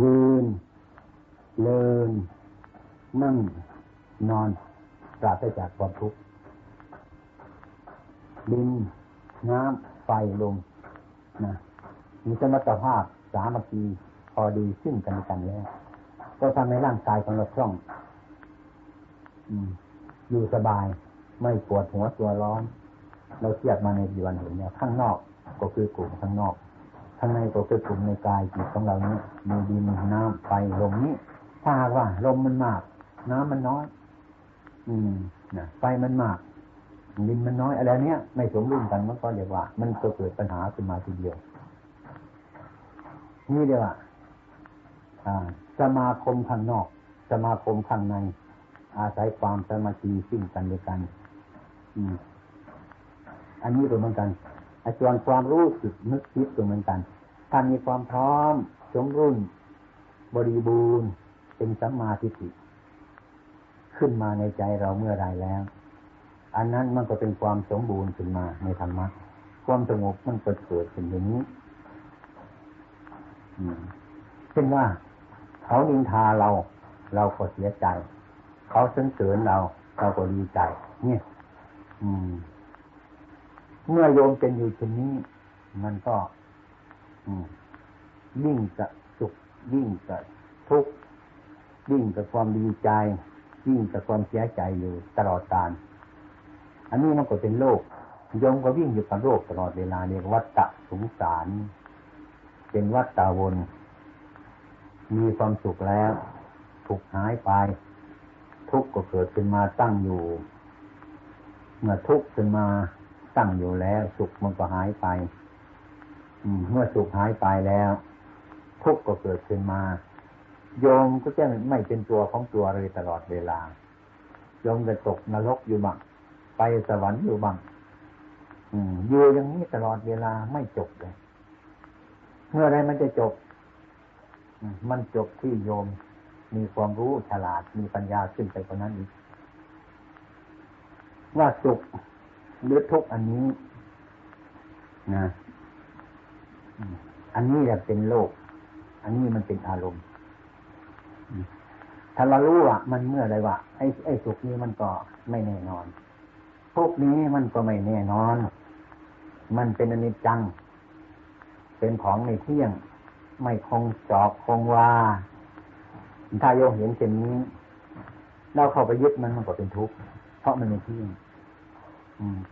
ยืนเดิน นั่ง นอนปราศจากความทุกข์ดินน้ำไฟลมนะมีสมรรถภาพสามัคคีพอดีซึ่งกันและกันแล้วก็ทำให้ร่างกายของเราคล่องอยู่สบาย ไม่ปวดหัวตัวร้อน เราเทียบมาในปัจจุบันเห็นเนี่ยข้างนอกก็คือกลุ่มข้างนอก ข้างในก็คือกลุ่มในกายจิตของเรานี้มีดินน้ำไฟลมนี้ถ้าว่าลมมันมาก น้ำมันน้อย อืมนะไฟมันมากดินมันน้อยอะไรเนี้ยไม่สมดุลกันมันก็เรียกว่า มันก็เกิดปัญหาขึ้นมาทีเดียว นี่เดียวอะอ่าสมาคมข้างนอก สมาคมข้างใน อาศัยความสามัคคีซึ่งกันและกัน อืมอันนี้ก็เหมือนกัน ส่วนความรู้สึกนึกคิดก็เหมือนกัน ถ้ามีความพร้อมสมรุ่น บริบูรณ์ เป็นสัมมาทิฏฐิขึ้นมาในใจเราเมื่อไรแล้ว อันนั้นมันก็เป็นความสมบูรณ์ขึ้นมาในธรรมะ ความสงบมันเกิดเกิดขึ้นอย่างนี้เช่นว่าเขานินทาเรา เราก็เสียใจ เขาสรรเสริญเรา เราก็ดีใจ เนี่ย อืม เมื่อโยมเป็นอยู่เช่นนี้ มันก็ยิ่งจะสุขยิ่งจะทุกข์ยิ่งกับความดีใจ ยิ่งกับความเสียใจอยู่ตลอดกาลอันนี้มันก็เป็นโลกโยมก็วิ่งอยู่กับโลกตลอดเวลาเรียกวัฏฏะสงสาร เป็นวัฏฏะวน มีความสุขแล้วทุกหายไป ทุกข์ก็เกิดขึ้นมาตั้งอยู่ เมื่อทุกข์ขึ้นมา ตั้งอยู่แล้ว สุขมันก็หายไปเมื่อสุขหายไปแล้ว ทุกข์ก็เกิดขึ้นมา โยมก็จะไม่เป็นตัวของตัวเลยตลอดเวลา โยมจะตกนรกอยู่บ้างไปสวรรค์อยู่บ้างอยู่อย่างนี้ตลอดเวลาไม่จบเลยเมื่อไรมันจะจบ มันจบที่โยม มีความรู้ฉลาดมีปัญญาขึ้นไปกว่านั้นอีกว่าสุข หรือทุกอันนี้นะอันนี้จะเป็นโลก อันนี้มันเป็นอารมณ์ ถ้าเรารู้ว่ามันเมื่อไรว่าไอ้ไอ้สุขนี้มันก็ไม่แน่นอนทุกนี้มันก็ไม่แน่นอน มันเป็นอนิจจัง เป็นของในเที่ยง ไม่คงจอบคงว่าถ้าโยเห็นเช่นนี้เราเข้าไปยึดมันมันก็เป็นทุกข์ เพราะมันไม่เที่ยง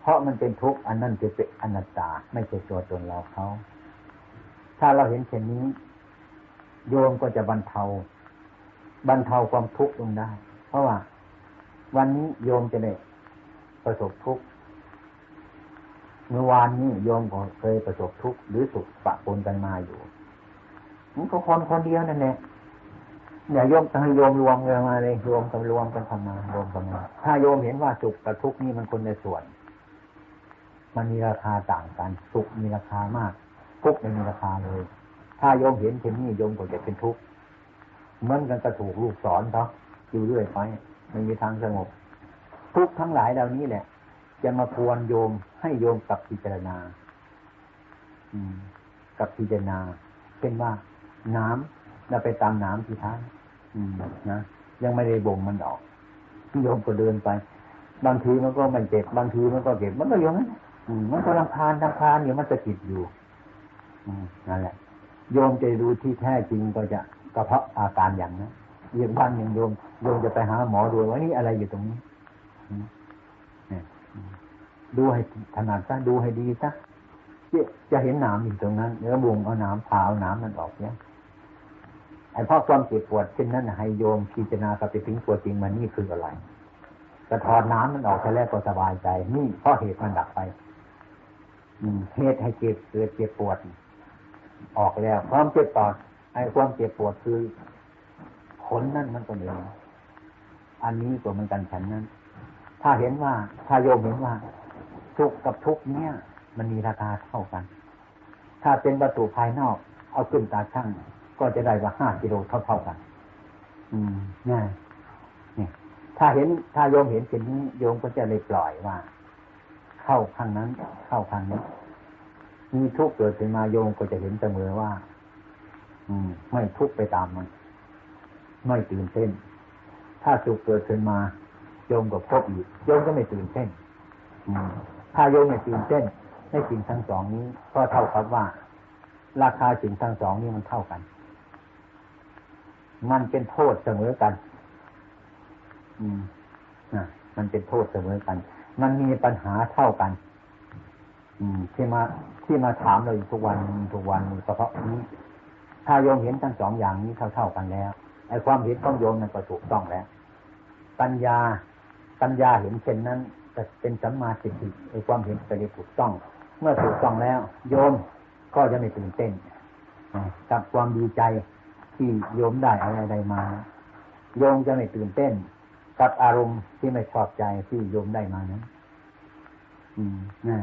เพราะมันเป็นทุกข์อันนั้นจะเป็นอนัตตา ไม่ใช่ตัวตนเราเขา ถ้าเราเห็นเช่นนี้ โยมก็จะบรรเทา บรรเทาความทุกข์ลงได้ เพราะว่า วันนี้โยมจะได้ประสบทุกข์เมื่อวานนี้โยมก็เคยประสบทุกข์หรือสุขปะปนกันมาอยู่มันก็คนคนเดียวนั่นแหละอย่าโยมต้งให้โยมรวมกันมาเลยรวมกันรวมกันทำมารวมกันมาถ้าโยมเห็นว่าสุขกับทุกข์นี่มันคนในส่วน มันมีราคาต่างกันสุขมีราคามากทุกข์ไม่มีราคาเลย ถ้าโยมเห็นเช่นนี้โยมก็จะเป็นทุกข์เหมือนกันกระถูกลูกสอนเขาอยู่เรื่อยไปไม่มีทางสงบ ทุกทั้งหลายเหล่านี้แหละ จะมาควรโยมให้โยมกับพิจารณา อืม กับพิจารณาเช่นว่าน้ำเราไปตามน้ำที่ท้ายนะยังไม่ได้บ่งมันออกโยมก็เดินไป บางทีมันก็ไม่เจ็บบางทีมันก็เจ็บมันก็ย่างนั้น มันก็รำคาญรำคาญอยู่มันจะกิดอยู่นั่นแหละ โยมจะดูที่แท้จริงก็จะกระเพาะอาการอย่างนั้นอย่างบ้านอย่างโยมโยมจะไปหาหมอดูว่านี่อะไรอยู่ตรงนี้ดูให้ถนัดซะดูให้ดีซะจะเห็นหนามอยู่ตรงนั้นเนื้อบุงเอาหนามผ่าเอาหนามมันออกเนี่ยไอ้พ่อความเจ็บปวดเช่นนั้นให้โยมพิจารณากับไปถึงตัวจริงมันนี่คืออะไรกระถอดน้ำมันออกแค่แรกก็สบายใจ นี่เพราะเหตุมันดับไป เหตุให้เจ็บเกิดเจ็บปวด ออกแล้ว ความเจ็บปวดไอ้ความเจ็บปวดคือผลนั่นมันก็เหมือนอันนี้ก็เหมือนกันฉันนั้น ถ้าเห็นว่าถ้าโยมเห็นว่าสุขกับทุกเนี่ย มันมีราคาเท่ากัน ถ้าเป็นวัตถุภายนอก เอาขึ้นตาช่างก็จะได้ว่าห้ากิโลเท่าเท่ากัน อืมง่ายนี่ถ้าเห็นถ้าโยมเห็นเช่นนี้โยมก็จะเลยปล่อยว่า เข้าข้างนั้น เข้าข้างนี้มีทุกข์เกิดขึ้นมาโยมก็จะเห็นเสมอว่า อืม ไม่ทุกข์ไปตามมัน ไม่ตื่นเต้น ถ้าสุขเกิดขึ้นมา โยมก็พบอีกโยมก็ไม่ตื่นเต้นถ้าโยมไม่ตื่นเต้นในสิ่งทั้งสองนี้ ก็เท่ากับว่า ราคาสิ่งทั้งสองนี้มันเท่ากัน มันเป็นโทษเสมอกัน อืมนะมันเป็นโทษเสมอกัน มันมีปัญหาเท่ากัน อืม ที่มาที่มาถามเราอยู่ทุกวันทุกวันก็เพราะนี้ ถ้าโยมเห็นทั้งสองอย่างนี้เท่าๆกันแล้วไอ้ความเห็นของโยมนั้นก็ถูกต้องแล้ว ปัญญาปัญญาเห็นเช่นนั้นจะเป็นสัมมาสิทธิไอ้ความเห็นไปถูกต้อง เมื่อถูกต้องแล้ว โยมก็จะไม่ตื่นเต้นกับความดีใจที่โยมได้อะไรใดมา โยมจะไม่ตื่นเต้น กับอารมณ์ที่ไม่ชอบใจที่โยมได้มานั้นอืมนะ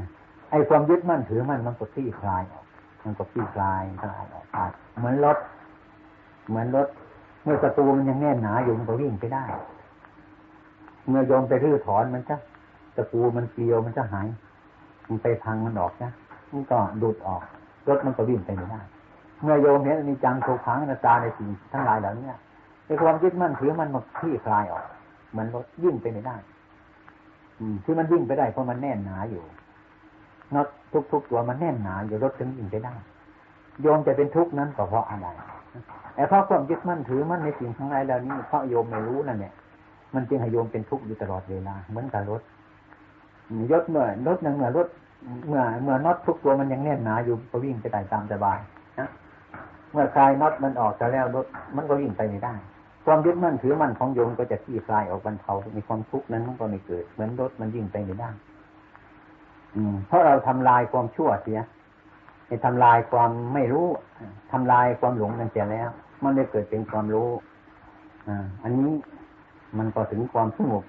ไอ้ความยึดมั่นถือมั่นมันก็คลี่คลายออกมันก็คลี่คลายคลายออกไปเหมือนรถ เหมือนรถ เมื่อประตูมันยังแน่นหนาอยู่มันก็วิ่งไปได้ เมื่อโยมไปรื้อถอนมันจะตะปูมันเกลียวมันจะหายมันไปพังมันออกนะมันก็ดูดออก รถมันก็วิ่งไปไม่ได้ เมื่อโยมเห็นมีจังถูกขังนาตาในสิ่งทั้งหลายเหล่านี้ในความยึดมั่นถือมันมันคลี่คลายออก มือนรถยิ่งไปไม่ได้ อืมที่มันวิ่งไปได้เพราะมันแน่นหนาอยู่น็อตทุกๆตัวมันแน่นหนาอยู่รถถึงวิ่งไปได้โยมจะเป็นทุกข์นั้นก็เพราะอะไรแต่เพราะความยึดมั่นถือมั่นในสิ่งทั้งหลายเหล่านี้เพราะโยมไม่รู้นั่นเนี่ยมันจึงให้โยมเป็นทุกข์อยู่ตลอดเวลาเหมือนกับรถยศเมื่อรถหนึ่งเมื่อรถเมื่อเมื่อน็อตทุกตัวมันยังแน่นหนาอยู่ก็วิ่งไปได้ตามสบายนะเมื่อคลายน็อตมันออกจะแล้วรถมันก็วิ่งไปไม่ได้ ความยึดมั่นถือมั่นของโยมก็จะที่คลายออกบรรเทามีความทุกข์นั้นมันก็ไม่เกิด เหมือนรถมันวิ่งไปไม่ได้อืมเพราะเราทำลายความชั่วเสียไปทำลายความไม่รู้ทำลายความหลงนั่นเสียแล้ว มันได้เกิดเป็นความรู้อ่าอันนี้มันก็ถึงความสงบ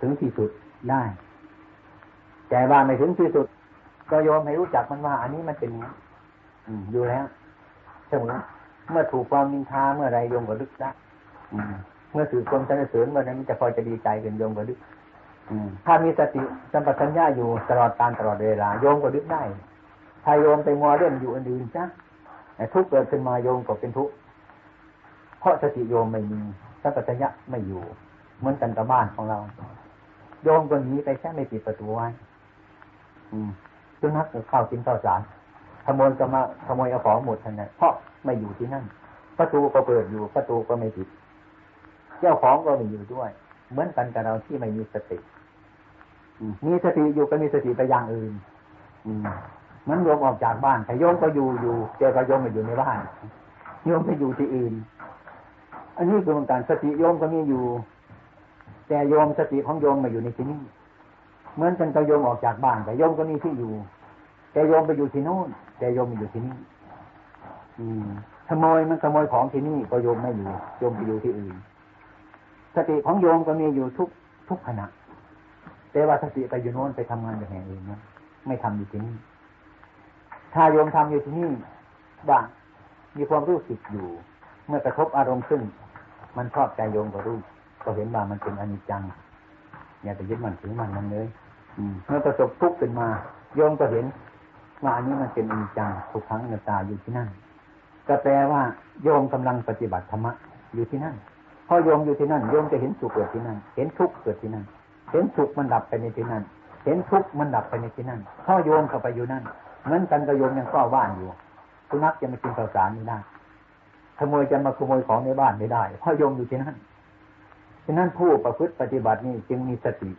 ถึงที่สุดได้ แต่ว่าไม่ถึงที่สุด ก็โยมให้รู้จักมันว่า อันนี้มันเป็นอืมอยู่แล้วเสมอ เมื่อถูกความนินทาเมื่อไรโยมก็ลึกได้อืมเมื่อถือความสนเสริญเมื่อนั้นจะพอจะดีใจเป็นโยมก็ลึกถ้ามีสติสัมปชัญญะอยู่ตลอดการตลอดเวลาโยมก็ลึกได้ถ้าโยมไปมัวเล่นอยู่อันอื่นจ้ะทุกเกิดขึ้นมาโยมก็เป็นทุกข์เพราะสติโยมไม่มีสัมปชัญญะไม่อยู่ เหมือนกันกับบ้านของเรา โยมก็หนีไปแค่ไม่ปิดประตูไว้สุนัขเข้ากินข้าวสารขโมยก็มาขโมยเอาของหมดทันนั้นเพราะ ไม่อยู่ที่นั่น ประตูก็เปิดอยู่ ประตูก็ไม่ปิด เจ้าของก็ไม่อยู่ด้วย เหมือนกันกับเราที่ไม่มีสติ มีสติอยู่ก็มีสติไปอย่างอื่น อืมันโยมออกจากบ้านแต่โยมก็อยู่อยู่เจอกับโยมมาอยู่ในบ้านโยมไปอยู่ที่อื่น อันนี้คือเหมือนกันสติโยมก็มีอยู่ แต่โยมสติของโยมมาอยู่ในที่นี้เหมือนกันกับโยมออกจากบ้านแต่โยมก็มีที่อยู่ แต่โยมไปอยู่ที่โน่นแต่โยมมาอยู่ที่นี่ ขโมยมันขโมยของที่นี่ก็โยมไม่อยู่โยมไปอยู่ที่อื่นสติของโยมก็มีอยู่ทุกทุกขณะแต่ว่าสติไปอยู่โน้นไปทำงานอย่างอื่นนะไม่ทำอยู่ที่นี่ถ้าโยมทำอยู่ที่นี่บ้างมีความรู้สึกอยู่ เมื่อกระทบอารมณ์ขึ้น มันชอบใจโยมก็รู้ก็เห็นว่ามันเป็นอนิจจังอย่าไปยึดมันถือมันมันเลยเมื่อประสบทุกข์ขึ้นมา โยมก็เห็นว่าอันนี้มันเป็นอนิจจังทุกครั้งนาตาอยู่ที่นั่น ก็แปลว่าโยมกำลังปฏิบัติธรรมะอยู่ที่นั่นพอโยมอยู่ที่นั่นโยมจะเห็นสุขเกิดที่นั่น เห็นทุกข์เกิดที่นั่น เห็นสุขมันดับไปในที่นั่น เห็นทุกข์มันดับไปในที่นั่นพอโยมเข้าไปอยู่นั่นเหมือนกันกับโยมยังเฝ้าบ้านอยู่สุนัขจะมากินข้าวสารไม่ได้ขโมยจะมาขโมยของในบ้านไม่ได้เพราะโยมอยู่ที่นั่นฉะนั้นผู้ประพฤติปฏิบัตินี่จึงมีสติ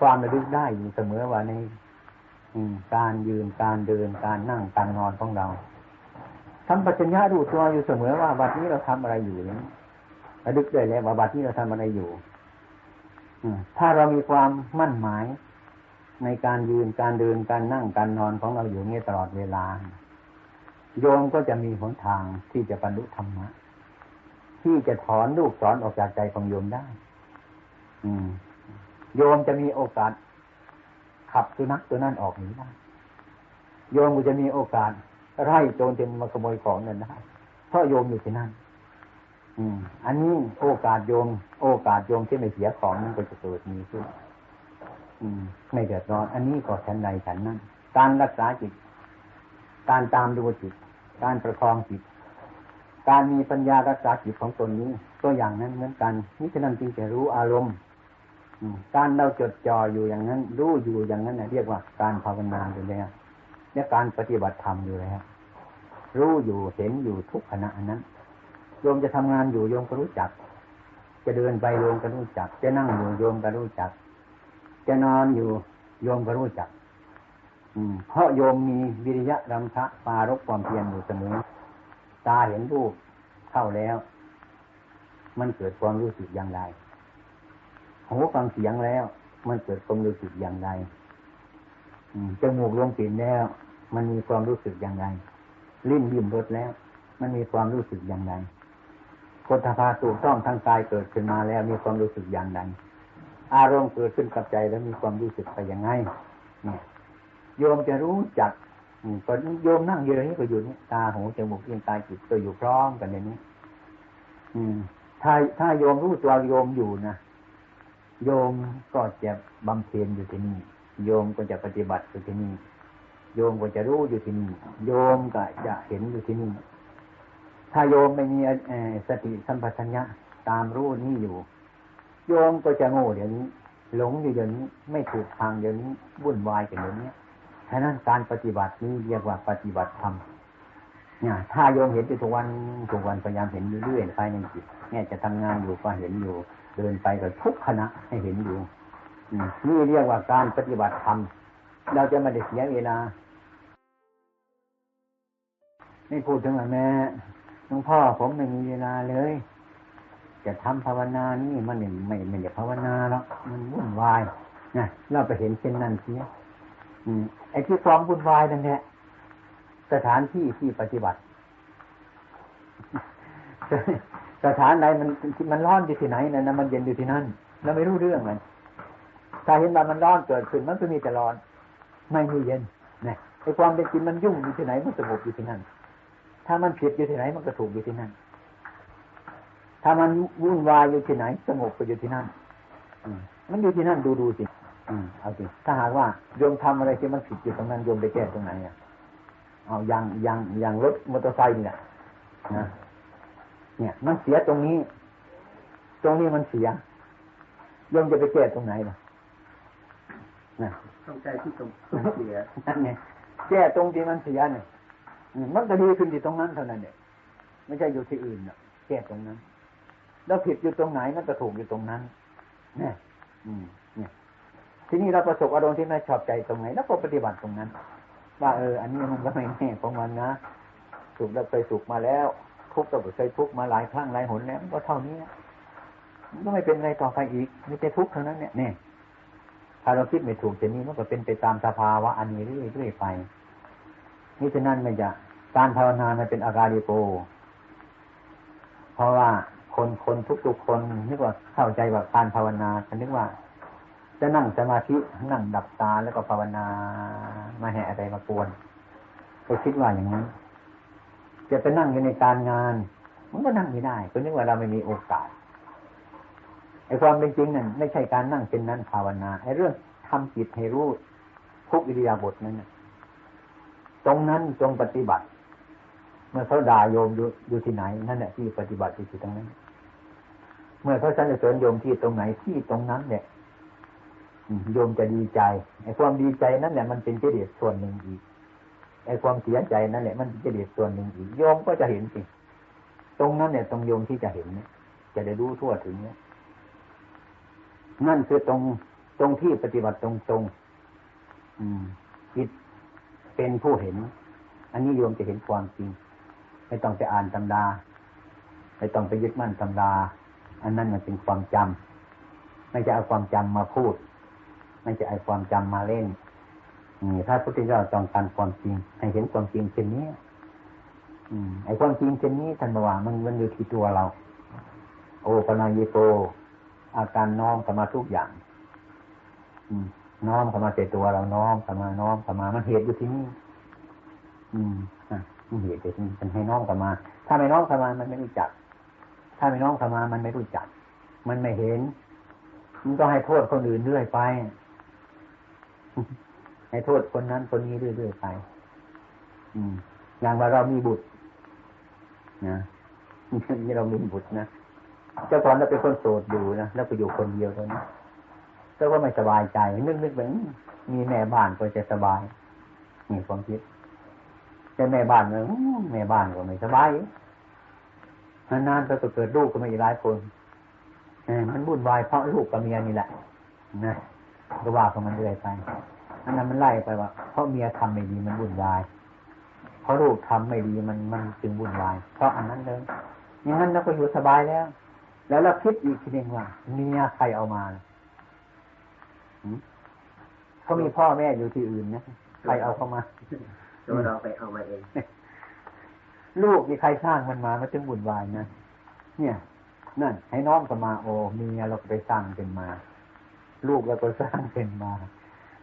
ความระลึกได้อยู่เสมอว่าในการยืนการเดินการนั่งการนอนของเรา ทำปัญญาดูตัวอยู่เสมอว่าบัดนี้เราทำอะไรอยู่นี้ระลึกได้แล้วว่าบัดนี้เราทำอะไรอยู่ถ้าเรามีความมั่นหมายในการยืนการเดินการนั่งการนอนของเราอยู่นี่ตลอดเวลา โยมก็จะมีหนทางที่จะบรรลุธรรมะที่จะถอนลูกสอนออกจากใจของโยมได้ อืม โยมจะมีโอกาสขับสุนัขตัวนั้นออกหนีได้ โยมก็จะมีโอกาส ไล่โจรจนมมาขโมยของเงินได้เพราะโยมอยู่ที่นั่น อืม อันนี้โอกาสโยม โอกาสโยมที่ไม่เสียของนั้นก็จะเกิดมีขึ้นไม่เดือดร้อน อันนี้ก็ฉันใดฉันนั้น การรักษาจิต การตามดูจิต การประคองจิต การมีปัญญารักษาจิตของตนนี้ตัวอย่างนั้นเหมือนกันนี่ฉะนั้นจึงจะรู้อารมณ์การเราจดจ่ออยู่อย่างนั้น รู้อยู่อย่างนั้นนะเรียกว่าการภาวนาอยู่แล้วและการปฏิบัติธรรมอยู่แล้ว รู้อยู่เห็นอยู่ทุกขณะนั้นโยมจะทำงานอยู่โยมก็รู้จัก จะเดินไปโยมก็รู้จัก จะนั่งอยู่โยมก็รู้จัก จะนอนอยู่โยมก็รู้จัก อืม เพราะโยมมีวิริยะรำทะปารกความเพียรอยู่เสมอตาเห็นรูปเข้าแล้ว มันเกิดความรู้สึกอย่างไรหูฟังเสียงแล้ว มันเกิดความรู้สึกอย่างไรจมูกลมกลิ่นแล้ว มันมีความรู้สึกอย่างไร ลิ้นยิ้มรสแล้ว มันมีความรู้สึกอย่างไรกฏภาสูกต้องทางกายเกิดขึ้นมาแล้วมีความรู้สึกอย่างไรอารมณ์เกิดขึ้นกับใจแล้วมีความรู้สึกไปยังไงเนี่ยโยมจะรู้จักตอนโยมนั่งอยู่นี้ก็อยู่นี่ตาหูจมูกลิ้นกายจิตก็อยู่พร้อมกันในนี้ อืม ถ้าถ้าโยมรู้ตัวโยมอยู่นะโยมก็จะบำเพ็ญอยู่ที่นี่ โยมก็จะปฏิบัติอยู่ที่นี่ โยมก็จะรู้อยู่ที่นี่โยมก็จะเห็นอยู่ที่นี่ถ้าโยมไม่มีสติสัมปชัญญะตามรู้นี่อยู่ โยมก็จะโง่เดี๋ยวนี้ หลงอยู่เดี๋ยวนี้ไม่ถูกทางเดี๋ยวนี้วุ่นวายกันเดี๋ยวนี้ฉะนั้นการปฏิบัตินี้เรียกว่าปฏิบัติธรรมเนี่ยถ้าโยมเห็นอยู่ทุกวันทุกวันพยายามเห็นเรื่อยๆภายในจิตเนี่ยจะทำงานอยู่ก็เห็นอยู่ เดินไปก็ทุกขณะให้เห็นอยู่นี่เรียกว่าการปฏิบัติธรรมเราจะไม่ได้เสียเวลา ไม่พูดถึงว่าแม่หลวงพ่อผมไม่มีเวลาเลย จะทำภาวนานี่มันไม่ไม่ได้ภาวนาแล้วมันวุ่นวายนะเราไปเห็นเช่นนั้นเสียอืมไอ้ที่ความวุ่นวายนั่นแหละสถานที่ที่ปฏิบัติ สถานไหนมันมันร้อนอยู่ที่ไหนนั่นนะมันเย็นอยู่ที่นั่นเราไม่รู้เรื่องมันถ้าเห็นว่ามันร้อนเกิดขึ้นมันก็มีแต่ร้อน ไม่มีเย็นนะไอ้ความเป็นจริงมันยุ่งอยู่ที่ไหนมันสงบอยู่ที่นั่น ถ้ามันผิดอยู่ที่ไหน มันก็ถูกอยู่ที่นั่น ถ้ามันวุ่นวายอยู่ที่ไหน สงบก็อยู่ที่นั่นอืมมันอยู่ที่นั่นดูดูสิอืมเอาสิถ้าหากว่าโยมทำอะไรที่มันผิดอยู่ตรงนั้นโยมไปแก้ตรงไหนอะเอาอย่างอย่างอย่างรถมอเตอร์ไซค์เนี่ยนะเนี่ย มันเสียตรงนี้ ตรงนี้มันเสียโยมจะไปแก้ตรงไหนล่ะนะต้องใจที่ตรงเสียนั่นไงแก้ตรงที่มันเสียเนี่ยอื มันก็ดีขึ้นที่ตรงนั้นเท่านั้นเนี่ยไม่ใช่อยู่ที่อื่นน่ะแก้ตรงนั้น แล้วผิดอยู่ตรงไหนมันก็ถูกอยู่ตรงนั้นเนี่ยอืมเนี่ยทีนี้เราประสบอารมณ์ที่ไม่ชอบใจตรงไหนแล้วก็ปฏิบัติตรงนั้น ว่าเออ อันนี้มันก็ไม่แน่ของมันนะสุขแล้วเคยสุขมาแล้ว ทุกข์ก็เคยทุกข์มาหลายครั้งหลายหนแล้วก็เท่านี้มันก็ไม่เป็นไรต่อไปอีกไมีแต่ทุกข์เท่านั้นเนี่ยเนี่ยถ้าเราคิดไม่ถูกจะนี้มันก็เป็นไปตามสภาวะอันนี้เรื่อยๆไป นี่ฉะนั้นไม่จะการภาวนามันเป็นอาการิโก เพราะว่าคนคนทุกๆคนนึกว่าเข้าใจว่าการภาวนาฉันนึกว่า จะนั่งสมาธินั่งดับตาแล้วก็ภาวนามาแห่อะไรมากวนก็คิดว่าอย่างนั้นจะไปนั่งอยู่ในการงาน มันก็นั่งไม่ได้ก็นึกว่าเราไม่มีโอกาสไอ้ความเป็นจริงนั่นไม่ใช่การนั่งเป็นนั้นภาวนาไอ้เรื่องทำจิตให้รู้ทุกอิริยาบถนั้นนะ ตรงนั้นจงปฏิบัติ เมื่อเขาด่าโยมอยู่ที่ไหน นั่นแหละที่ปฏิบัติอยู่ที่ตรงนั้น เมื่อเขาสรรเสริญโยมที่ตรงไหนที่ตรงนั้นเนี่ยโยมจะดีใจไอ้ความดีใจนั่นแหละมันเป็นกิเลสส่วนหนึ่งอีกไอ้ความเสียใจนั่นแหละมันเป็นกิเลสส่วนหนึ่งอีกโยมก็จะเห็นสิตรงนั้นเนี่ยตรงโยมที่จะเห็นเนี่ย จะได้รู้ทั่วถึงเนี่ยนั่นคือตรงตรงที่ปฏิบัติตรงตรงอืมจิต เป็นผู้เห็น อันนี้โยมจะเห็นความจริง ไม่ต้องไปอ่านตำราไม่ต้องไปยึดมั่นตำราอันนั้นมันเป็นความจำไม่จะเอาความจำมาพูด ไม่จะเอาความจำมาเล่นนี่ถ้าพระพุทธเจ้าต้องการความจริง ให้เห็นความจริงเช่นนี้อืมไอ้ความจริงเช่นนี้ท่านบอกว่ามันมันอยู่ที่ตัวเรา โอปนายโกอาการน้อมเข้ามาทุกอย่าง อืม น้อมเข้ามาใส่ตัวเราน้อมเข้ามาน้อมเข้ามามันเหตุอยู่ที่นี่อืมอะมันเหตุอยู่ที่นี่มันให้น้อมเข้ามา ถ้าไม่น้อมเข้ามามันไม่รู้จัก ถ้าไม่น้อมเข้ามามันไม่รู้จัก มันไม่เห็น มันก็ให้โทษคนอื่นเรื่อยไป ให้โทษคนนั้นคนนี้เรื่อยๆไป อืม อย่างว่าเรามีบุตรนะนี่เรามีบุตรนะเจ้าก่อนเราเป็นคนโสดอยู่นะแล้วก็อยู่คนเดียวตอนนี้ ก็ว่าไม่สบายใจนึกนึกแบบมีแม่บ้านก็จะสบายมีความคิดแต่แม่บ้านเนี่ยอื้อแม่บ้านก็ไม่สบายนานๆก็เกิดลูกก็ไม่หลายคนอมันวุ่นวายเพราะลูกกับเมียนี่แหละนะก็ว่าของมันเรื่อยไปอันนั้นมันไล่ไปว่าเพราะเมียทำไม่ดีมันวุ่นวายเพราะลูกทำไม่ดีมันมันจึงวุ่นวายเพราะอันนั้นเลยอย่างนั้นเราก็อยู่สบายแล้ว แล้วเราคิดอีกทีหนึ่งว่าเมียใครเอามา เขามีพ่อแม่อยู่ที่อื่นนะใครเอาเข้ามาตัวเราไปเอามาเองลูกมีใครสร้างมันมามันจึงวุ่นวายนะเนี่ยนั่น ให้น้อมกันมาโอ้เมียเราก็ไปสร้างเป็นมา ลูกเราก็สร้างเป็นมา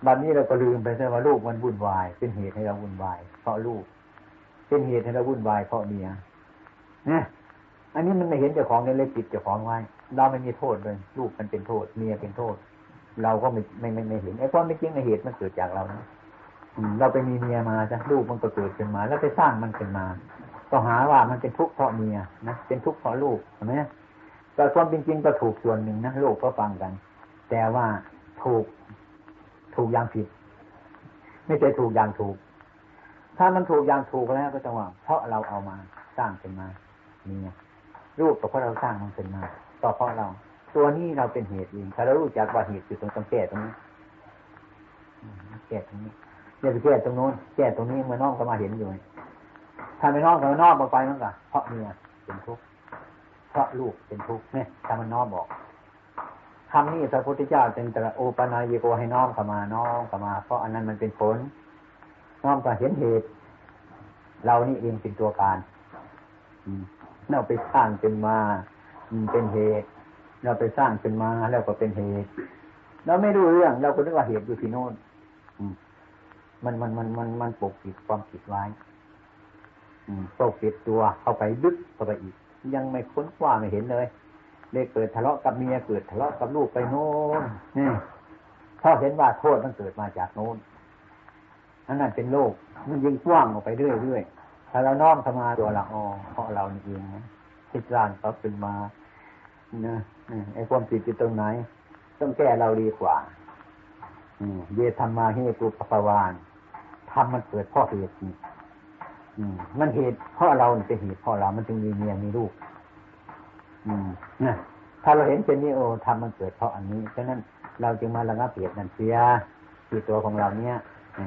บัดนี้เราก็ลืมไปซะว่าลูกมันวุ่นวาย เป็นเหตุให้เราวุ่นวาย เพราะลูก เป็นเหตุให้เราวุ่นวายเพราะเมียเนี่ยอันนี้มันไม่เห็นเจ้าของในเลยจิตเจ้าของไว้ เราไม่มีโทษเลย ลูกมันเป็นโทษ เมียเป็นโทษ เราก็ไม่ไม่ไม่ไม่เห็นไอ้ความไม่จริงในเหตุมันเกิดจากเรานะอืมเราไปมีเมียมาจ้ะลูกมันก็เกิดขึ้นมา แล้วไปสร้างมันขึ้นมา ก็หาว่ามันเป็นทุกข์เพราะเมียนะเป็นทุกข์เพราะลูกเห็นไหมแต่ความเป็นจริงก็ถูกส่วนหนึ่งนะโลกก็ฟังกัน แต่ว่าถูกถูกอย่างผิด ไม่ใช่ถูกอย่างถูก ถ้ามันถูกอย่างถูกแล้วก็ต้องว่าเพราะเราเอามาสร้างขึ้นมาเมียลูกก็เพราะเราสร้างมันขึ้นมาก็เพราะเรา ตัวนี้เราเป็นเหตุเองถ้าเรารู้จักว่าเหตุอยู่ตรงต้องแก้ตรงนี้แก้ตรงนี้อย่าไปแก้ตรงโน้นแก้ตรงนี้เมื่อน้องก็มาเห็นอยู่ถ้าไม่น้อมก็น้อมออกไปมันก็เพราะเมียเป็นทุกข์เพราะลูกเป็นทุกข์เนี่ยถ้ามันน้อมบอกคำนี้พระพุทธเจ้าจึงตรัสโอปนายโกให้น้อมเข้ามาน้อมเข้ามา เพราะอันนั้นมันเป็นผลน้อมก็เห็นเหตุ เรานี่เองเป็นตัวการเราไปสร้างเป็นมาเป็นเหตุ เราไปสร้างเป็นมาแล้วก็เป็นเหตุเราไม่รู้เรื่อง เราก็นึกว่าเหตุอยู่ที่โน่นมันมันมันมันมันปกปิดความผิดไว้ปกปิดตัวเข้าไปลึกเข้าไปอีก ยังไม่ค้นคว้าไม่เห็นเลยเลยเกิดทะเลาะกับเมียเกิดทะเลาะกับลูกไปโน่นนี่เพราเห็นว่าโทษมันเกิดมาจากโน้นอันนั้นเป็นโลก มันยิ่งกว้างออกไปเรื่อยๆถ้าเราน้อมเข้ามาตัวเราอ๋อเพราะเราเองนะคิดร่างเขาขึ้นมานะ ไอ้ความผิดอยู่ตรงไหน ต้องแก้เราดีกว่าเยธรรมาเฮตุปปวานทำมันเกิดเพราะเหตุนี่มันเหตุเพราะเราเป็นเหตุเพราะเรา มันจึงมีเมียมีลูกนะถ้าเราเห็นเช่นนี้โอ้ทำมันเกิดเพราะอันนี้ฉะนั้นเราจึงมาระงับเหตุนั่นเสียที่ตัวของเราเนี้ย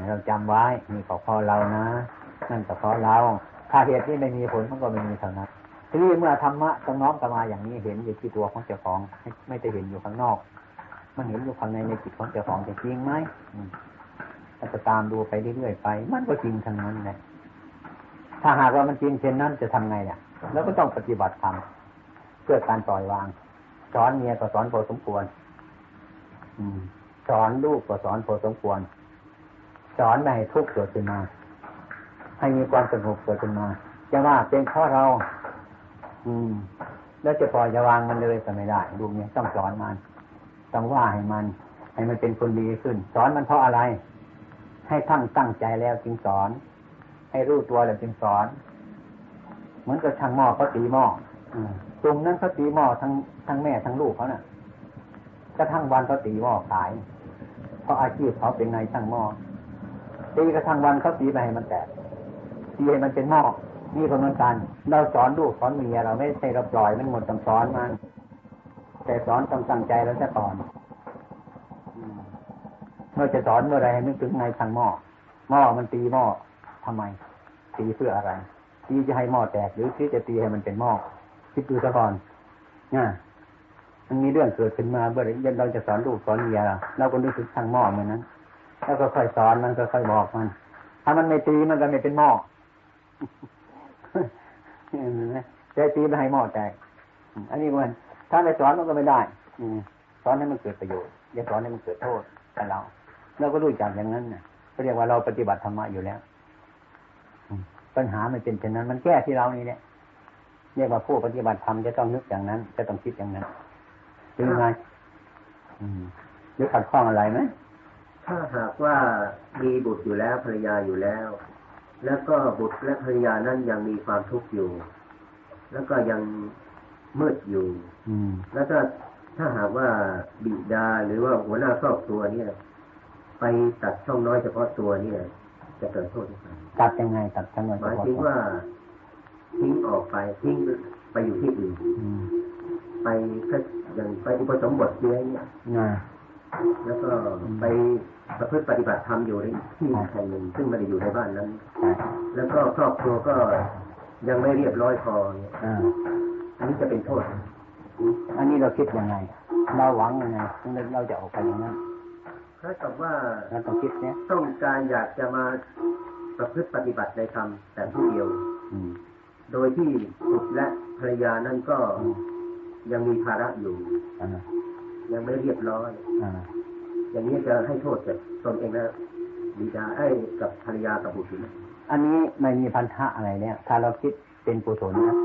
เราจำไว้มีขอพอเรานะนั่นก็เพราะเรา ถ้าเหตุนี้ไม่มีผลมันก็ไม่มีเท่านั้น ทีนี้เมื่อธรรมะต้องน้อมกลับมาอย่างนี้เห็นอยู่ที่ตัวของเจ้าของไม่ไม่ได้เห็นอยู่ข้างนอก มันเห็นอยู่ข้างในในจิตของเจ้าของจริงไหมมเราจะตามดูไปเรื่อยๆไป มันก็จริงทั้งนั้นเลยถ้าหากว่ามันจริงเช่นนั้นจะทำไงอะแล้วก็ต้องปฏิบัติธรรมเพื่อการปล่อยวาง สอนเมียก็สอนพอสมควร อืม สอนลูกก็สอนพอสมควร สอนให้ทุกข์เกิดขึ้นมา ให้มีความสงบเกิดขึ้นมาจะว่าเป็นเพราะเรา อืม แล้วจะปล่อยจะวางมันเลยก็ไม่ได้ลูกเนี่ยต้องสอนมันต้องว่าให้มัน ให้มันเป็นคนดีขึ้น สอนมันเพราะอะไร ให้ทั้งตั้งใจแล้วจึงสอน ให้รู้ตัวแล้วจึงสอน เหมือนกับช่างหม้อเขาตีหม้ออืมตรงนั้นเขาตีหม้อทั้งทั้งแม่ทั้งลูกเขาน่ะกระทั่งวันเขาตีหม้อขาย เพราะอาชีพเขาเป็นนายช่างหม้อตีกระทั่งวันเขาตีไปให้มันแตกตีให้มันเป็นหม้อ นี่ก็เหมือนกัน เราสอนลูกสอนเมียเราไม่ใช่เราปล่อยมันหมดต้องสอนมัน แต่สอนต้องตั้งใจแล้วจะก่อนอืมเมื่อจะสอนเมื่อไรให้นึกถึงนายช่างหม้อหม้อมันตีหม้อทำไม ตีเพื่ออะไรตีจะให้หม้อแตกหรือที่จะตีให้มันเป็นหม้อคิดดูซะก่อนนะมันมีเรื่องเกิดขึ้นมาเมื่อไรเราจะสอนลูกสอนเมียเราเราก็นึกถึงทางหม้อเหมือนนั้นแล้วก็ค่อยสอนมันก็ค่อยบอกมัน ถ้ามันไม่ตีมันก็ไม่เป็นหม้อ เห็นไหมจตีไม่ให้หม้อแตกอันนี้มันถ้าไม่สอนมันก็ไม่ได้ อืสอนให้มันเกิดประโยชน์อย่าสอนให้มันเกิดโทษกับเราเราก็รู้จักอย่างนั้นนะเขาเรียกว่าเราปฏิบัติธรรมะอยู่แล้วปัญหามันเป็นเช่นนั้น มันแก้ที่เรานี่แหละเรียกว่าผู้ปฏิบัติธรรมจะต้องนึกอย่างนั้น จะต้องคิดอย่างนั้นหรือไงอืมหรือขัดข้องอะไรไหมถ้าหากว่ามีบุตรอยู่แล้วภรรยาอยู่แล้ว แล้วก็บุตรและภรรยานั้นยังมีความทุกข์อยู่ แล้วก็ยังมืดอยู่ อืมแล้วก็ถ้าหากว่าบิดาหรือว่าหัวหน้าครอบครัวเนี่ย ไปตัดช่องน้อยเฉพาะตัวเนี่ย จะเกิดโทษหรือเปล่าตัดยังไงตัดจำนวนหมายถึงว่าทิ้งออกไปทิ้งไปอยู่ที่อื่นอืมไปก็อย่างไปอุปสมบทเชื้อเนี่ยอ่า แล้วก็ไปประพฤติปฏิบัติธรรมอยู่ในที่แห่งหนึ่ง ซึ่งไม่ได้อยู่ในบ้านนั้นใช่แล้วก็ครอบครัวก็ยังไม่เรียบร้อยพอเนี่ยอ่าอันนี้จะเป็นโทษ อันนี้เราคิดยังไง เราหวังยังไงเราจะออกไปอย่างนั้นถ้ากับว่าเราต้องคิดเนี้ยต้องการอยากจะมาประพฤติปฏิบัติในธรรมแต่ผู้เดียว อืมโดยที่บุตรและภรรยานั้นก็ยังมีภาระอยู่อ่า ยังไม่เรียบร้อยอ่าอย่างนี้จะให้โทษกับตนเองและบิดาไอ้ยกับภรรยากับบุตรนะอันนี้ไม่มีพันธะอะไรเนี่ย ถ้าเราคิดเป็นกุศลนะ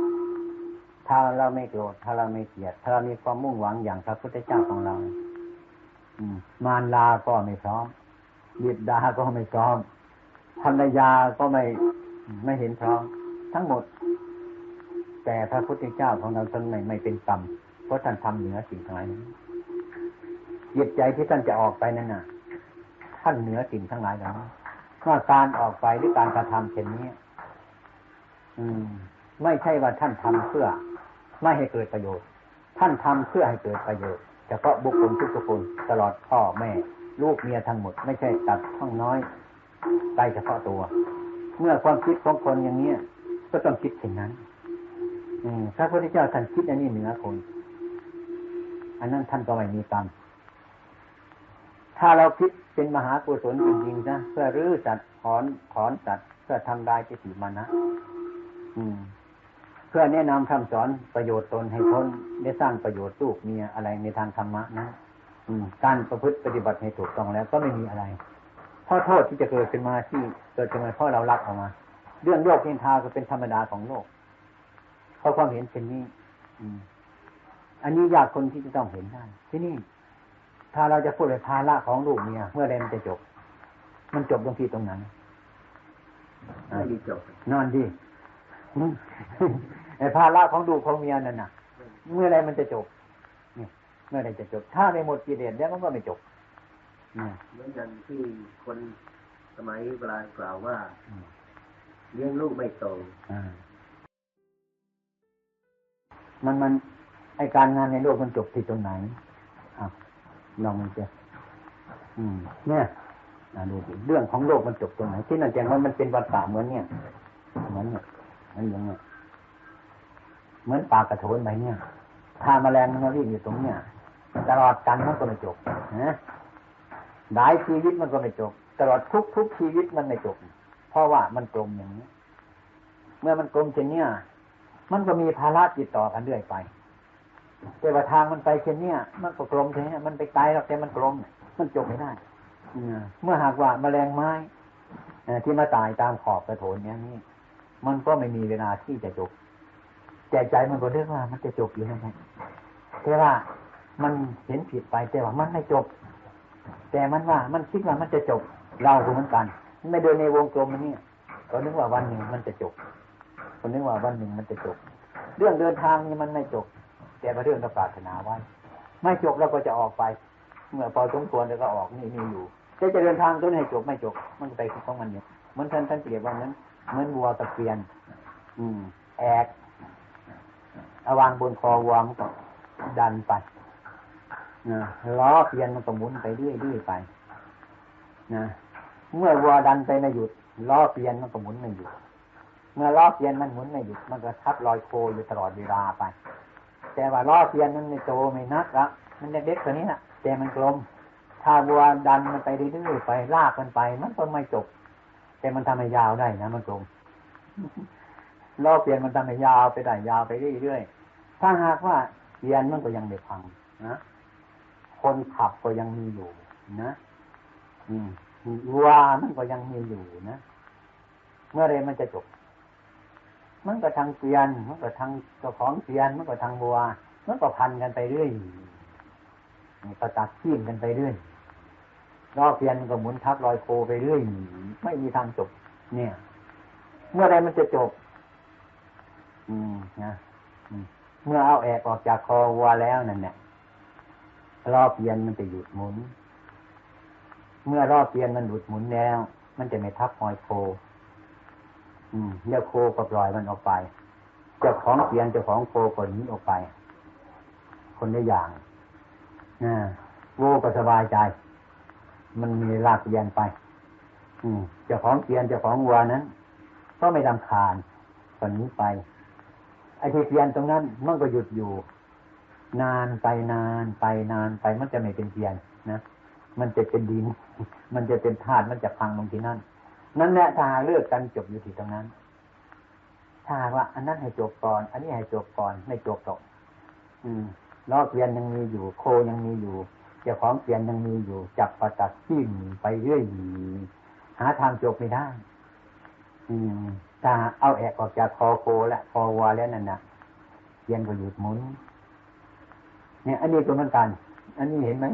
ถ้าเราไม่โกรธถ้าเราไม่เกลียด ถ้าเรามีความมุ่งหวังอย่างพระพุทธเจ้าของเรา อืมมารลาก็ไม่พร้อมบิดาก็ไม่พร้อมภรรยาก็ไม่ไม่เห็นพร้อม ทั้งหมด แต่พระพุทธเจ้าของเราท่านไม่ไม่เป็นกรรมเพราะท่านทำเหนือสิ่งทั้งหลายนั้น จิตใจที่ท่านจะออกไปนั่นน่ะ ท่านเหนือสิ่งทั้งหลายเหล่านี้ว่าการออกไปหรือการกระทำเช่นนี้ อืม ไม่ใช่ว่าท่านทำเพื่อ ไม่ให้เกิดประโยชน์ ท่านทำเพื่อให้เกิดประโยชน์เฉพาะบุคคลทุกคนตลอดพ่อแม่ ลูกเมียทั้งหมด ไม่ใช่ตัดช่องน้อยไปเฉพาะตัว เมื่อความคิดของคนอย่างเนี้ยก็ต้องคิดถึงนั้น อืมพระพุทธเจ้าท่านคิดอันนี้เหนือคน อันนั้นท่านก็ไม่มีกรรม ถ้าเราคิดเป็นมหากุศลจริงๆนะเพื่อรื้อสัตว์ถอนถอนสัตว์เพื่อทำลายจิตมานะอืม เพื่อแนะนำคำสอนประโยชน์ตนให้พ้นได้สร้างประโยชน์ลูกเมียอะไรในทางธรรมะนะอืม การประพฤติปฏิบัติให้ถูกต้องแล้วก็ไม่มีอะไรเพราะโทษที่จะเกิดขึ้นมาที่เกิดขึ้นมาเพราะเรารักออกมา เรื่องโลกนินทาก็เป็นธรรมดาของโลกเพราะความเห็นเช่นนี้ อืม อันนี้ยากคนที่จะต้องเห็นได้ที่นี่ ถ้าเราจะพูดในภาระของลูกเมียเมื่อไรมันจะจบ มันจบตรงที่ตรงนั้นไม่ดีจบนอนดีอืมไอ้ภาระของลูกของเมียนั่นน่ะ เมื่อไรมันจะจบเนี่ยเมื่อไรจะจบ ถ้าไม่หมดกิเลสแล้วมันก็ไม่จบเนี่ยเหมือนกันที่คนสมัยโบราณกล่าวว่าอืมเลี้ยงลูกไม่โตอ่ามันมันไอการงานในโลกมันจบที่ตรงไหนอะ ลองมันเจออืมเนี่ยดูสิเรื่องของโลกมันจบตรงไหนที่นั่นแจ้งว่ามันเป็นวัฏฏะเหมือนเนี่ย เหมือนเนี่ยมือนอย่างเนี้ยเหมือนปลากระโถนไปเนี่ย ถ้าแมลงมันวิ่งอยู่ตรงเนี้ยตลอดกันมันก็ไม่จบนะหลายชีวิตมันก็ไม่จบ ตลอดทุกทุกชีวิตมันไม่จบ เพราะว่ามันกลมอย่างนี้ เมื่อมันกลมเช่นเนี้ยมันก็มีภาระติดต่อกันเรื่อยไป แต่ว่าทางมันไปเช่นเนี้ยมันก็กลมเช่นเนี้มันไปไกลหรอกแต่มันกลม มันจบไม่ได้เมื่อหากว่าแมลงไม้เที่มาตายตามขอบกระโถนเนี้ยนี่มันก็ไม่มีเวลาที่จะจบแต่ใจมันก็เรียกว่ามันจะจบอยู่นั่นแหละแต่ว่ามันเห็นผิดไปแต่ว่ามันไม่จบ แต่มันว่ามันคิดว่ามันจะจบ เราก็เหมือนกัน ไม่เดินในวงกลมมันเนี่ยก็นึกว่าวันหนึ่งมันจะจบก็นึกว่าวันหนึ่งมันจะจบ เรื่องเดินทางนี่มันไม่จบ แต่ว่าเรื่องเราปรารถนาไว้ไม่จบเราก็จะออกไป เมื่อพอสมควรแล้วก็ออกนี่มีอยู่จะจะเดินทางตัวไหนจบไม่จบ มันไปของมันอยู่เหมือนท่านท่านเปรียบว่านั้นเหมือนวัวตะเกียน อืม แอกเอาวางบนคอวัวมันก็ดันไปนะล้อเปลี่ยนมันก็หมุนไปเรื่อยๆไปนะเมื่อวัวดันไปไม่หยุดล้อเปลี่ยนมันก็หมุนไม่หยุดเมื่อล้อเปลี่ยนมันหมุนไม่หยุดมันก็ทับรอยโคอยู่ตลอดเวลาไป แต่ว่าล้อเปลี่ยนมันไม่โตไม่นักละมันเล็กๆตัวนี้นะแต่มันกลม ถ้าวัวดันมันไปเรื่อยๆไปลากมันไป มันก็ไม่จบ แต่มันทำให้ยาวได้นะมันกลมล้อเปลี่ยนมันทำให้ยาวไปได้ยาวไปเรื่อยๆถ้าหากว่าเปลี่ยนมันก็ยังไม่พังนะคนขับก็ยังมีอยู่ นะอืมวัวมันก็ยังมีอยู่นะเมื่อไรมันจะจบ มันก็ทางเปลี่ยน มันก็ทางเจ้าของเปลี่ยน มันก็ทางวัว มันก็พันกันไปเรื่อยนี่ก็ตัดขี้มกันไปเรื่อยล้อเปลี่ยนมันก็หมุนทับรอยโคไปเรื่อยไม่มีทางจบ เนี่ย เมื่อไรมันจะจบ อืมนะเมื่อเอาแอกออกจากคอวัวแล้วนั่นเนี่ยรอบเปียนมันจะหยุดหมุน เมื่อรอบเปียนมันหยุดหมุนแล้ว มันจะไม่ทับหอยโค แล้วโคก็ปล่อยมันออกไป เจ้าของเปลี่ยนเจ้าของโคก็หนีออกไป คนละอย่างนะโวก็สบายใจ มันมีลากเปลี่ยนไป อืมเจ้าของเปลี่ยนเจ้าของวัวนั้น ก็ไม่ดำคาญก็หนีไป ไอ้ที่เปลี่ยนตรงนั้นมันก็หยุดอยู่ นานไปนานไปนานไปมันจะไม่เป็นเปลี่ยนนะมันจะเป็นดิน มันจะเป็นธาตุมันจะพังลงที่นั่น นั่นแหละถ้าเลือกกันจบอยู่ที่ตรงนั้น ถ้าว่า อันนั้นให้จบก่อน อันนี้ให้จบก่อนไม่จบตกอืมล้อเปลี่ยนยังมีอยู่ โคยังมีอยู่เจ้าของเรียนยังมีอยู่ จับประตัดจิ้มไปเรื่อยหาทางจบไม่ได้ อืมถ้าเอาแอกออกจากคอโคและคอวัวแล้วนั่นนะเรียนก็หยุดหมุน เนี่ย อันนี้ก็เหมือนกัน อันนี้เห็นไหม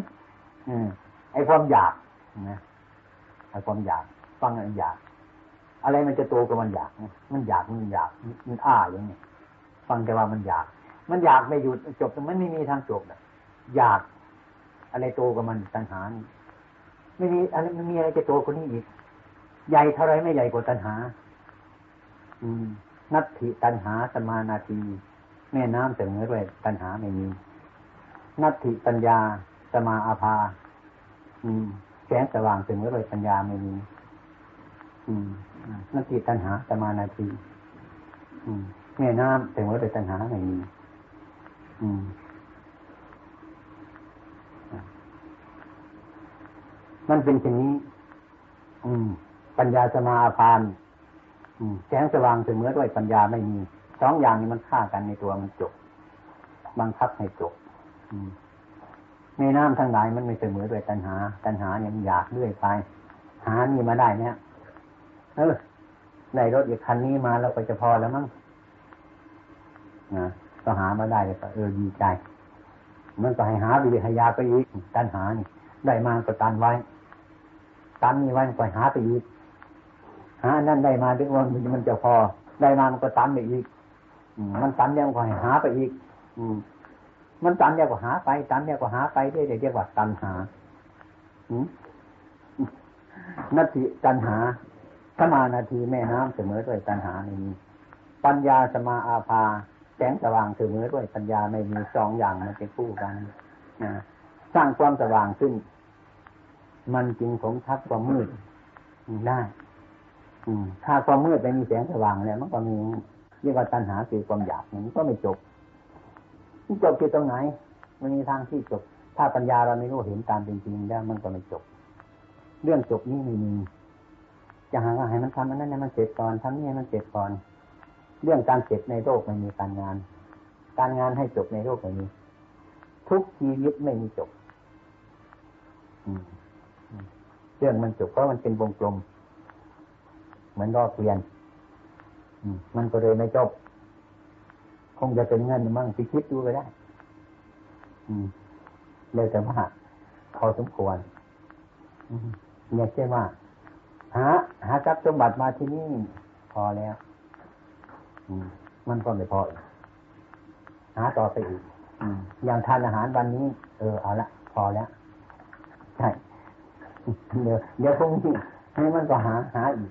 อืมไอความอยากนะไอความอยาก ฟังไอ้อยาก อะไรมันจะโตก็มันอยาก มันอยากมันอยากมันอ้าอย่างนี้ฟังแต่ว่ามันอยาก มันอยากไม่หยุดจบมันไม่มีทางจบนะอยาก อะไรโตกับมันตัณหานี่ไม่มีอะไรมันมีอะไรจะโตกว่านี้อีก ใหญ่เท่าไรไม่ใหญ่กว่าตัณหา อืม นัตถิตัณหาสมานาทีแม่น้ำเสมอด้วยตัณหาไม่มีนัตถิปัญญาสมาอาภา อืมแสงสว่างเสมอด้วยปัญญาไม่มี นัตถิตัณหาสมานาทีแม่น้ำเสมอด้วยตัณหาไม่มีมันเป็นเช่นนี้ อืม ปัญญาสมาพานอืมแสงสว่างเสมอด้วยปัญญาไม่มีสองอย่างนี้มันฆ่ากันในตัวมันจบ บังคับให้จบมในน้ำทั้งหลายมันไม่เสมอด้วยตัณหา ตัณหาเนี่ยมันอยากเรื่อยไป หานี่มาได้เนี่ย เออได้รถอีกคันนี้มาแล้วก็จะพอแล้วมั้งนะก็หามาได้ก็เออดีใจ มันก็ให้หาวิริยาไปอีกตัณหานี่ได้มาก็ตันไว้ ตันนี่ไว้ก็หาไปอีกหานนั่นได้มาดึงว่ามันจะพอ ได้มามันก็ตันไปอีกมันตันแล้วก็ให้หาไปอีก อืม มันตันแล้วก็หาไป ตันแล้วก็หาไปเรื่อยๆเรียกว่าตันหาอืมนาทีตันหา สมานาทีแม่น้ำเสมอด้วยตันหาไม่มีปัญญาสมาอาภา แสงสว่างเสมอด้วยปัญญาไม่มีสองอย่างมันเป็นคู่กันนะสร้างความสว่างขึ้น มันจึงสมทับความมืดได้ อืม ถ้าความมืดไม่มีแสงสว่างเนี่ยมันก็มีเรียกว่าตัณหาคือความอยากมันก็ไม่จบมันจบที่ตรงไหนมันมีทางที่จบ ถ้าปัญญาเราไม่รู้เห็นตามเป็นจริงแล้วมันก็ไม่จบ เรื่องจบนี้ไม่มี จะหาว่าให้มันทำอันนั้นให้มันเสร็จก่อนทำนี่ให้มันเสร็จก่อน เรื่องการเสร็จในโลกไม่มีการงาน การงานให้จบในโลกไม่มีทุกชีวิตไม่มีจบเรื่องมันจบเพราะมันเป็นวงกลม เหมือนรอบเปลี่ยนมันก็เลยไม่จบ คงจะเป็นเงินมั่งพิคิดดูไปได้เลยแต่ว่าพอสมควรเนี่ยเช่ว่า หาหาทรัพย์สมบัติมาที่นี่พอแล้วมันก็ไม่พออีกหาต่อไปอีกอืมอย่างทานอาหารวันนี้ เออเอาละพอแล้วใช่เดี๋ยวเดี๋ยวพรุ่งนี้ให้มันก็หาหาอีก